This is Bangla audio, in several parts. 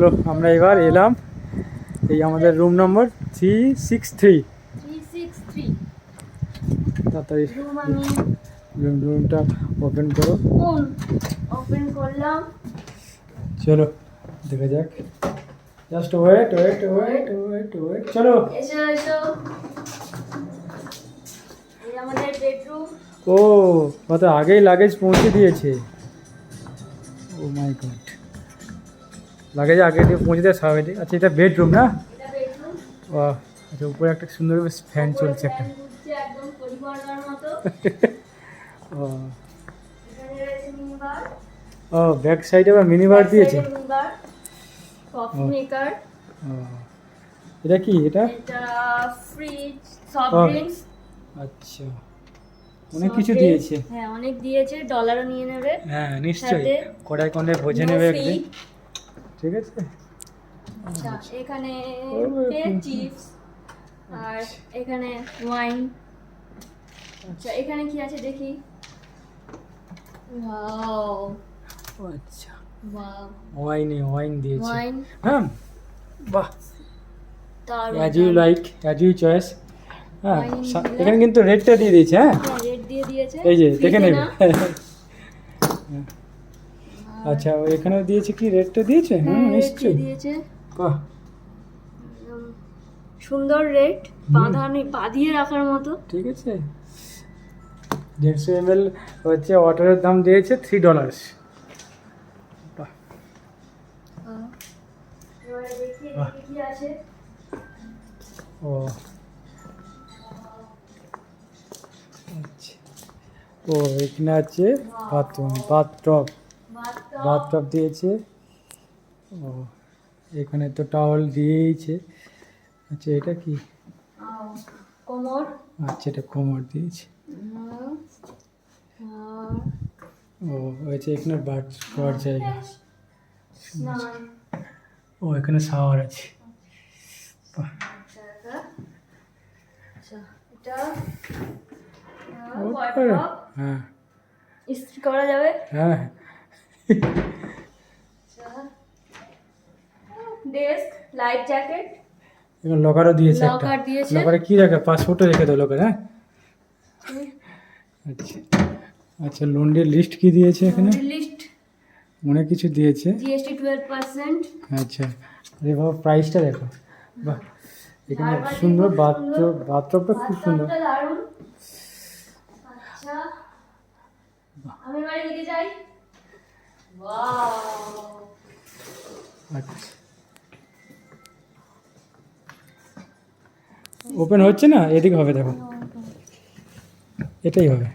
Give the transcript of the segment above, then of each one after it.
চলো আমরা এবার এলাম এই আমাদের room number three six three তাড়াতাড়ি রুমটা ওপেন করো। ওপেন করলাম। চলো দেখা যাক। Just wait wait wait wait wait চলো। এসো এসো। আমাদের বেডরুম ও কত আগেই লাগেজ পৌঁছে দিয়েছে। ও মাই গড লাগেজ আগে দিয়ে পৌঁছে দেওয়া স্বাভাবিক আচ্ছা এটা বেডরুম না? ও আচ্ছা উপরে একটা সুন্দর ফ্যান চলছে একটা। ও। ও ব্যাক সাইডে আবার মিনি বার দিয়েছে? কফি ও। মেকার এটা কি এটা? এটা ফ্রিজ সফট ড্রিঙ্কস আচ্ছা। অনেক কিছু দিয়েছে। হ্যাঁ অনেক দিয়েছে ডলারও নিয়ে নেবে। হ্যাঁ নিশ্চয়ই। কড়াই কন্ডে ভোজে নেবে। একদিন। ঠিক আছে? আচ্ছা এখানে কিন্তু- চিপস আর এখানে ওয়াইন। আচ্ছা এখানে কি আছে দেখি? ওয়াও। আচ্ছা। ওয়াও। ওয়াইনে ওয়াইন দিয়েছে। ওয়াইন। হ্যাঁ বাহ। As you like as you choice হ্যাঁ এখানে কিন্তু রেটটা দিয়ে দিয়েছে হ্যাঁ? রেড দিয়ে দিয়েছে। এই যে দেখে নেবে। আচ্ছা ও এখানেও দিয়েছে কি? রেটটা দিয়েছে? হ্যাঁ, নিশ্চয়ই। দিয়েছে। বাহ। সুন্দর রেট বাঁধানি বাঁধিয়ে রাখার মতো। ঠিক আছে। দেড়শো এম এল হচ্ছে ওয়াটারের দাম দিয়েছে থ্রি ডলার্স ও। আচ্ছা। ও এখানে আছে বাথরুম বাথটব। বাথটব বাথটব দিয়েছে। ও এখানে তো টাওয়াল দিয়েইছে। আচ্ছা এটা কি? কোমর। আচ্ছা এটা কোমর দিয়েছে। ও হয়েছে এখানে বাথ শোয়ার জায়গা। ও এখানে শাওয়ার আছে। আচ্ছা, আচ্ছা। হ্যাঁ। ইস্ত্রি করা যাবে? হ্যাঁ আচ্ছা ডেস্ক লাইফ জ্যাকেট এখানে লকারও দিয়েছে একটা। লকার দিয়েছে। লকারে কি রাখে পাসপোর্টও রেখে দাও লকার হ্যাঁ? আচ্ছা। আচ্ছা লোনের লিস্ট কি দিয়েছে এখানে? লিস্ট অনেক কিছু দিয়েছে। জিএসটি টুয়েলভ পার্সেন্ট আচ্ছা। আরে বাবা প্রাইসটা দেখো। বাহ এখানে সুন্দর সুন্দর। বাথটবটা খুব সুন্দর। আচ্ছা। আমি বাড়ি দিকে যাই ওয়াও আচ্ছা ওপেন হচ্ছে না? এদিকে হবে, দেখো। এটাই হবে।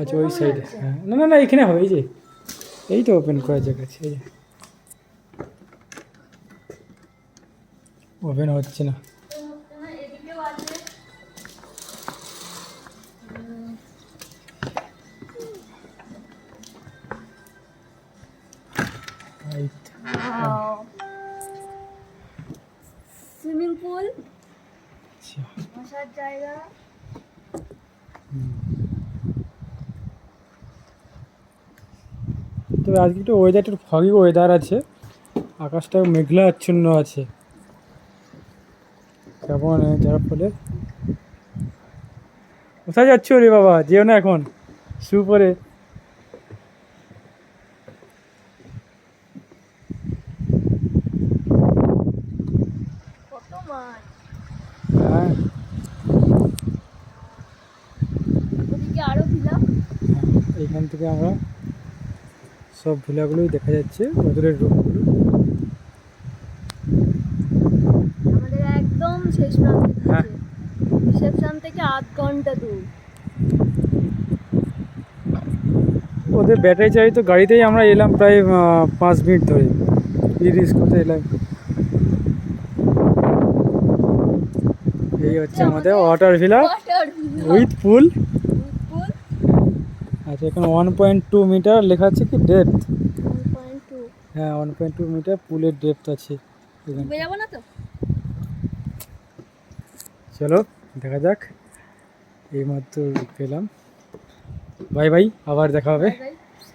আচ্ছা ওই সাইডে হ্যাঁ। না না না, এখানে হবে, এই যে। এই তো ওপেন করার জায়গা আছে, এই যে। ওপেন হচ্ছে না। Swimming pool. আচ্ছা। বসার জায়গা। তবে আজকে একটু ওয়েদারটা ফগি ওয়েদার আছে। আকাশটা মেঘলা আচ্ছন্ন আছে। কেমন যার ফলে। কোথায় যাচ্ছ রে বাবা? যেও না এখন। শু পরে কত মাছ হ্যাঁ ওদিকে আরও দিলাম এইখান থেকে আমরা সব ভিলাগুলোই দেখা যাচ্ছে ওদের রুমগুলো আমাদের একদম শেষ প্রান্তে হ্যাঁ। রিসেপশন থেকে আধ ঘণ্টা দূর। ওদের ব্যাটারি চালিত গাড়িতেই আমরা এলাম প্রায় পাঁচ মিনিট ধরে। রিস্ক করতে এলাম? এই হচ্ছে আমাদের ওয়াটার ভিলা উইথ পুল আচ্ছা এখানে ওয়ান পয়েন্ট টু মিটার লেখা আছে কি ডেপথ হ্যাঁ ওয়ান পয়েন্ট টু মিটার পুলের ডেপথ আছে। চলো দেখা যাক। এইমাত্র পেলাম বাই বাই আবার দেখা হবে।